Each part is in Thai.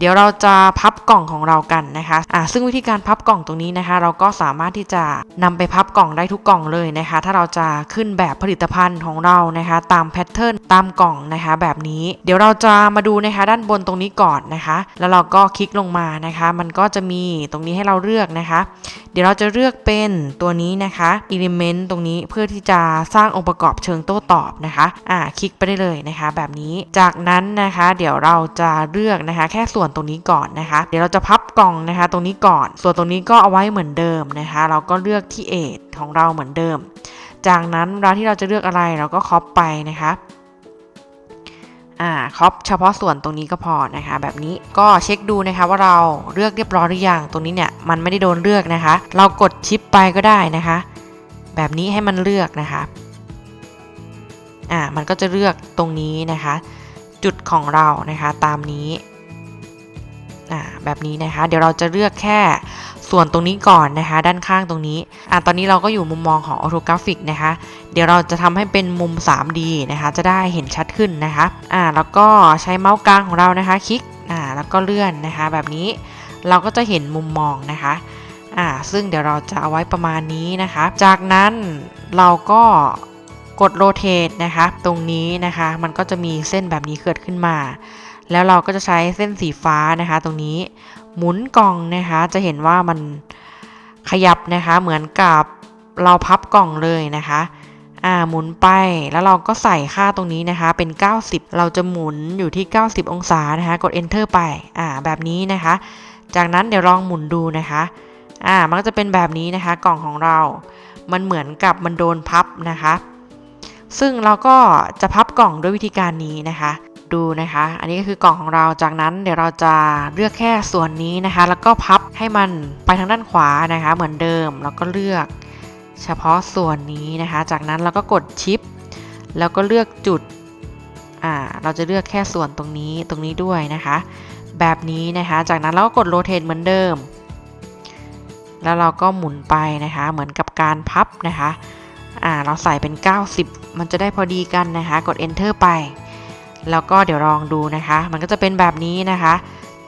เดี๋ยวเราจะพับกล่องของเรากันนะคะอ่าซึ่งวิธีการพับกล่องตรงนี้นะคะ เราก็สามารถที่จะนำไปพับกล่องได้ทุกกล่องเลยนะคะ ถ้าเราจะขึ้นแบบผลิตภัณฑ์ของเรานะคะ ตามแพทเทิร์นตามกล่องนะคะแบบนี้ เดี๋ยวเราจะมาดูนะคะด้านบนตรงนี้ก่อนนะคะ แล้วเราก็คลิกลงมานะคะ มันก็จะมีตรงนี้ให้เราเลือกนะคะเดี๋ยวเราจะเลือกเป็นตัวนี้นะคะ element ตรงนี้เพื่อที่จะสร้างองค์ประกอบเชิงโต้ตอบนะคะอ่าคลิกไปได้เลยนะคะ แบบนี้จากนั้นนะคะ เดี๋ยวเราจะเลือกนะคะ แค่ส่วนตรงนี้ก่อนนะคะ เดี๋ยวเราจะพับกล่องนะคะ ตรงนี้ก่อน ส่วนตรงนี้ก็เอาไว้เหมือนเดิมนะคะ เราก็เลือกที่เอทของเราเหมือนเดิม จากนั้นเวลาที่เราจะเลือกอะไรเราก็คอปไปนะคะ อ่าครอปเฉพาะส่วนตรงนี้ก็พอนะคะ แบบนี้ก็เช็คดูนะคะว่าเราเลือกเรียบร้อยหรือยังตรงนี้เนี่ยมันไม่ได้โดนเลือกนะคะ เรากดชิปไปก็ได้นะคะ แบบนี้ให้มันเลือกนะคะอ่ามันก็จะเลือกตรงนี้นะคะ จุดของเรานะคะตามนี้อ่าแบบนี้นะคะ เดี๋ยวเราจะเลือกแค่ ส่วนตรงนี้ก่อนนะคะ ด้านข้างตรงนี้อ่าตอนนี้เราก็อยู่มุมมองของออโตกราฟิกนะคะ เดี๋ยวเราจะทำให้เป็นมุม 3D นะคะ จะได้เห็นชัดขึ้นนะคะอ่าแล้วก็ใช้เมาส์กลางของเรานะคะ คลิกอ่าแล้วก็เลื่อนนะคะ แบบนี้เราก็จะเห็นมุมมองนะคะอ่าซึ่งเดี๋ยวเราจะเอาไว้ประมาณนี้นะคะ จากนั้นเราก็กดโรเตทนะคะตรงนี้นะคะ มันก็จะมีเส้นแบบนี้เกิดขึ้นมา แล้วเราก็จะใช้เส้นสีฟ้านะคะ ตรงนี้ หมุนกล่องนะคะ จะเห็นว่ามันขยับนะคะ เหมือนกับเราพับกล่องเลยนะคะ อ่า หมุนไป แล้วเราก็ใส่ค่าตรงนี้นะคะ เป็น 90 เราจะหมุนอยู่ที่ 90 องศานะคะ กด enter ไป อ่า แบบนี้นะคะ จากนั้นเดี๋ยวลองหมุนดูนะคะ อ่า มันก็จะเป็นแบบนี้นะคะ กล่องของเรา มันเหมือนกับมันโดนพับนะคะ ซึ่งเราก็จะพับกล่องด้วยวิธีการนี้นะคะ ดูนะคะ อันนี้ก็คือกล่องของเราจากนั้นเดี๋ยวเราจะเลือกแค่ส่วนนี้นะคะ แล้วก็พับให้มันไปทางด้านขวานะคะ เหมือนเดิมแล้วก็เลือกเฉพาะส่วนนี้นะคะ จากนั้นเราก็กดชิป แล้วก็เลือกจุดอ่าเราจะเลือกแค่ส่วนตรงนี้ตรงนี้ด้วยนะคะ แบบนี้นะคะ จากนั้นเราก็กดโรเตทเหมือนเดิม แล้วเราก็หมุนไปนะคะ เหมือนกับการพับนะคะอ่าเราใส่เป็น 90 มันจะได้พอดีกันนะคะ กด enter ไป แล้วก็เดี๋ยวลองดูนะคะ มันก็จะเป็นแบบนี้นะคะ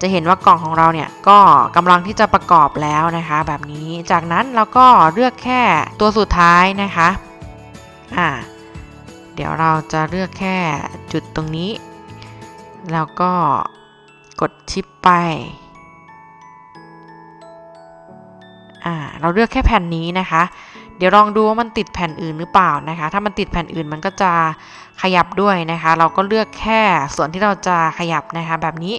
จะเห็นว่ากล่องของเราเนี่ยก็กำลังที่จะประกอบแล้วนะคะ แบบนี้จากนั้นเราก็เลือกแค่ตัวสุดท้ายนะคะอ่าเดี๋ยวเราจะเลือกแค่จุดตรงนี้ แล้วก็กดชิปไปอ่าเราเลือกแค่แผ่นนี้นะคะ เดี๋ยวลองดูว่ามันติดแผ่นอื่นหรือเปล่านะคะ ถ้ามันติดแผ่นอื่นมันก็จะขยับด้วยนะคะ เราก็เลือกแค่ส่วนที่เราจะขยับนะคะแบบนี้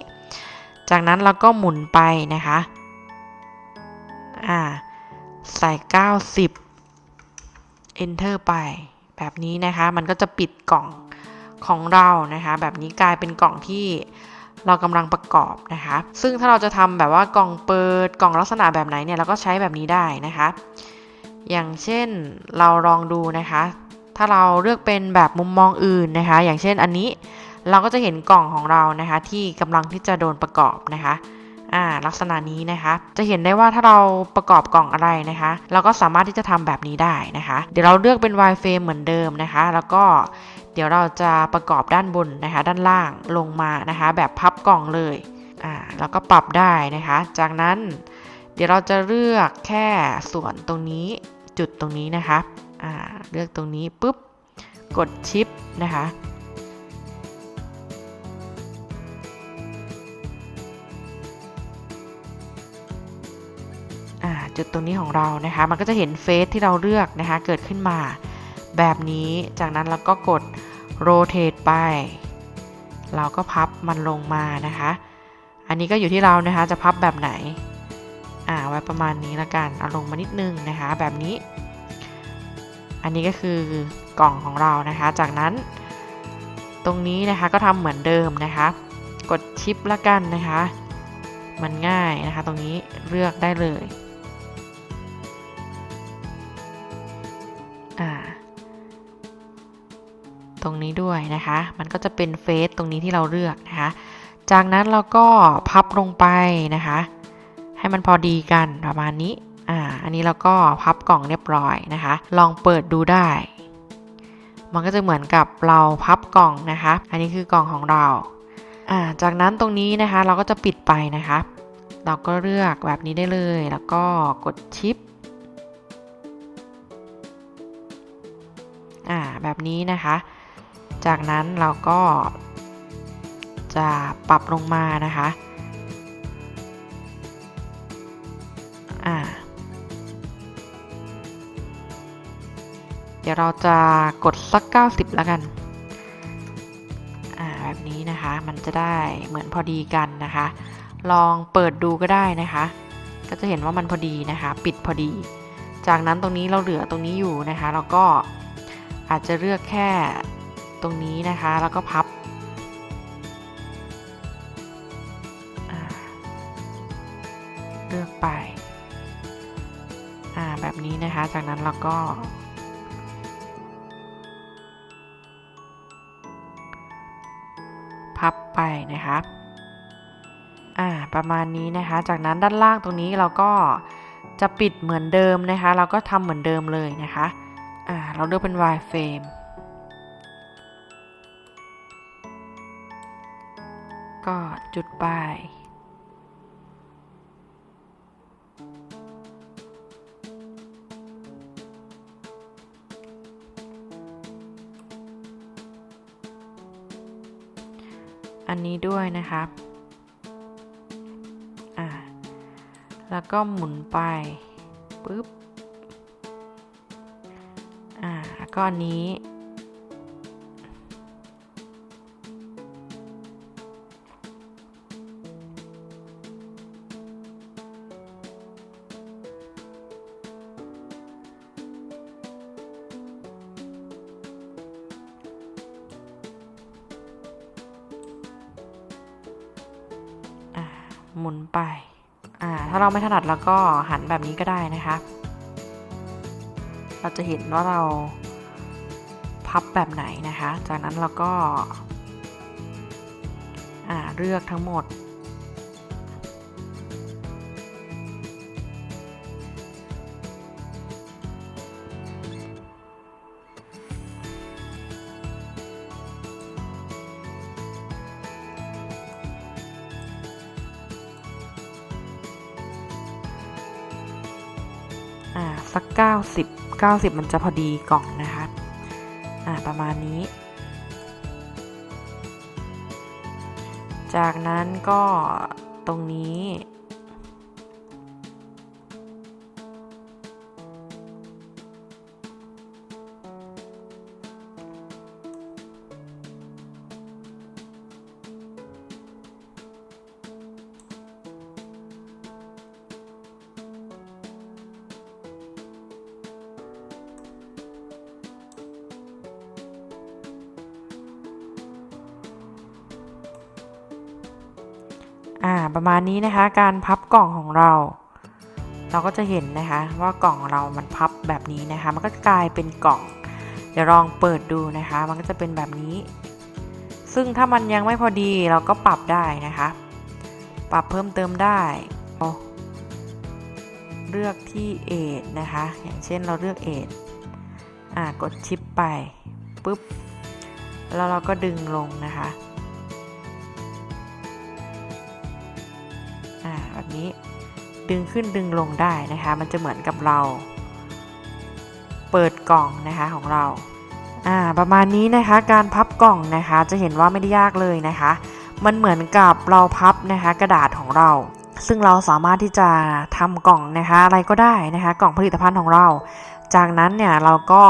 จากนั้นเราก็หมุนไปนะคะอ่าใส่ 90 enter ไป แบบนี้นะคะมันก็จะปิดกล่องของเรานะคะ แบบนี้กลายเป็นกล่องที่เรากำลังประกอบนะคะ ซึ่งถ้าเราจะทำแบบว่ากล่องเปิดกล่องลักษณะแบบไหนเนี่ยเราก็ใช้แบบนี้ได้นะคะ อย่างเช่นเราลองดูนะคะ ถ้าเราเลือกเป็นแบบมุมมองอื่นนะคะ อย่างเช่นอันนี้เราก็จะเห็นกล่องของเรานะคะ ที่กำลังที่จะโดนประกอบนะคะอ่าลักษณะนี้นะคะ จะเห็นได้ว่าถ้าเราประกอบกล่องอะไรนะคะ เราก็สามารถที่จะทำแบบนี้ได้นะคะ เดี๋ยวเราเลือกเป็น wireframe เหมือนเดิมนะคะ แล้วก็เดี๋ยวเราจะประกอบด้านบนนะคะ ด้านล่างลงมานะคะ แบบพับกล่องเลยอ่าแล้วก็ปรับได้นะคะ จากนั้นเดี๋ยวเราจะเลือกแค่ส่วนตรงนี้ จุดตรงนี้นะคะเลือกตรงนี้ปุ๊บกดชิปนะคะจุดตรงนี้ของเรานะคะ มันก็จะเห็นเฟซที่เราเลือกนะคะ เกิดขึ้นมาแบบนี้ จากนั้นเราก็กดโรเตทไป เราก็พับมันลงมานะคะ อันนี้ก็อยู่ที่เรานะคะ จะพับแบบไหน อ่าไว้ประมาณนี้ละกันเอาลงมานิดนึงนะคะ แบบนี้ อันนี้ก็คือกล่องของเรานะคะ จากนั้น ตรงนี้นะคะก็ทำเหมือนเดิมนะคะ กดชิปละกันนะคะ มันง่ายนะคะ ตรงนี้เลือกได้เลยอ่าตรงนี้ด้วยนะคะ มันก็จะเป็นเฟซตรงนี้ที่เราเลือกนะคะ จากนั้นเราก็พับลงไปนะคะ ให้มันพอดีกันประมาณนี้ อ่า อันนี้เราก็พับกล่องเรียบร้อยนะคะ ลองเปิดดูได้ มันก็จะเหมือนกับเราพับกล่องนะคะ อันนี้คือกล่องของเรา อ่า จากนั้นตรงนี้นะคะเราก็จะปิดไปนะคะ เราก็เลือกแบบนี้ได้เลย แล้วก็กดชิป อ่า แบบนี้นะคะ จากนั้นเราก็จะปรับลงมานะคะ เดี๋ยวเราจะกดสัก 90 แล้วกัน อ่าแบบนี้นะคะ มันจะได้เหมือนพอดีกันนะคะ ลองเปิดดูก็ได้นะคะ ก็จะเห็นว่ามันพอดีนะคะ ปิดพอดี จากนั้นตรงนี้เราเหลือตรงนี้อยู่นะคะ เราก็อาจจะเลือกแค่ตรงนี้นะคะ แล้วก็พับเลือกไป อ่า แบบนี้นะคะ จากนั้นเราก็ ไปนะคะอ่าประมาณนี้นะคะ จากนั้นด้านล่างตรงนี้เราก็จะปิดเหมือนเดิมนะคะ เราก็ทำเหมือนเดิมเลยนะคะอ่าเราเลือกเป็น wireframe ก็จุดไป อันนี้ด้วยนะครับอ่าแล้วก็หมุนไปปุ๊บอ่าแล้วก็อันนี้ หมุนไป อ่า ถ้าเราไม่ถนัดเราก็หันแบบนี้ก็ได้นะคะ เราจะเห็นว่าเราพับแบบไหนนะคะ จากนั้นเราก็ อ่า เลือกทั้งหมด สัก 90 90 มันจะพอดีกล่องนะคะอ่าประมาณนี้ จากนั้นก็ตรงนี้ อ่าประมาณนี้นะคะ การพับกล่องของเรา เราก็จะเห็นนะคะว่ากล่องของเรามันพับแบบนี้นะคะ มันก็กลายเป็นกล่อง เดี๋ยวลองเปิดดูนะคะ มันก็จะเป็นแบบนี้ ซึ่งถ้ามันยังไม่พอดีเราก็ปรับได้นะคะ ปรับเพิ่มเติมได้เลือกที่เอทนะคะ อย่างเช่นเราเลือกเอทอ่ากดชิปไปปุ๊บแล้วเราก็ดึงลงนะคะ แบบนี้ ดึงขึ้นดึงลงได้นะคะ มันจะเหมือนกับเรา เปิดกล่องนะคะของเราอ่าประมาณนี้นะคะการพับกล่องนะคะจะเห็นว่าไม่ได้ยากเลยนะคะ มันเหมือนกับเราพับนะคะกระดาษของเรา ซึ่งเราสามารถที่จะทำกล่องนะคะอะไรก็ได้นะคะ กล่องผลิตภัณฑ์ของเรา จากนั้นเนี่ยเราก็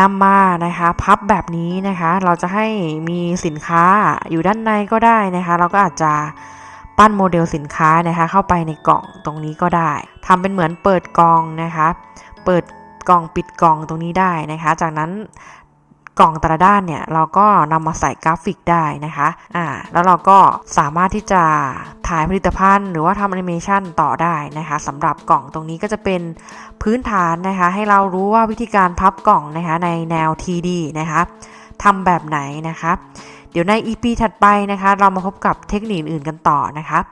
นำมานะคะพับแบบนี้นะคะ เราจะให้มีสินค้าอยู่ด้านในก็ได้นะคะ เราก็อาจจะ ปั้นโมเดลสินค้านะคะ เข้าไปในกล่องตรงนี้ก็ได้ทำเป็นเหมือนเปิดกล่องนะคะ เปิดกล่องปิดกล่องตรงนี้ได้นะคะ จากนั้นกล่องแต่ละด้านเนี่ยเราก็นำมาใส่กราฟิกได้นะคะอ่าแล้วเราก็สามารถที่จะถ่ายผลิตภัณฑ์ หรือว่าทำแอนิเมชันต่อได้นะคะสำหรับกล่องตรงนี้ก็จะเป็นพื้นฐานนะคะ ให้เรารู้ว่าวิธีการพับกล่องนะคะในแนว TD นะคะทำแบบไหนนะคะ เดี๋ยวใน EP ถัดไปนะคะ เรามาพบกับเทคนิคอื่นๆกันต่อนะคะ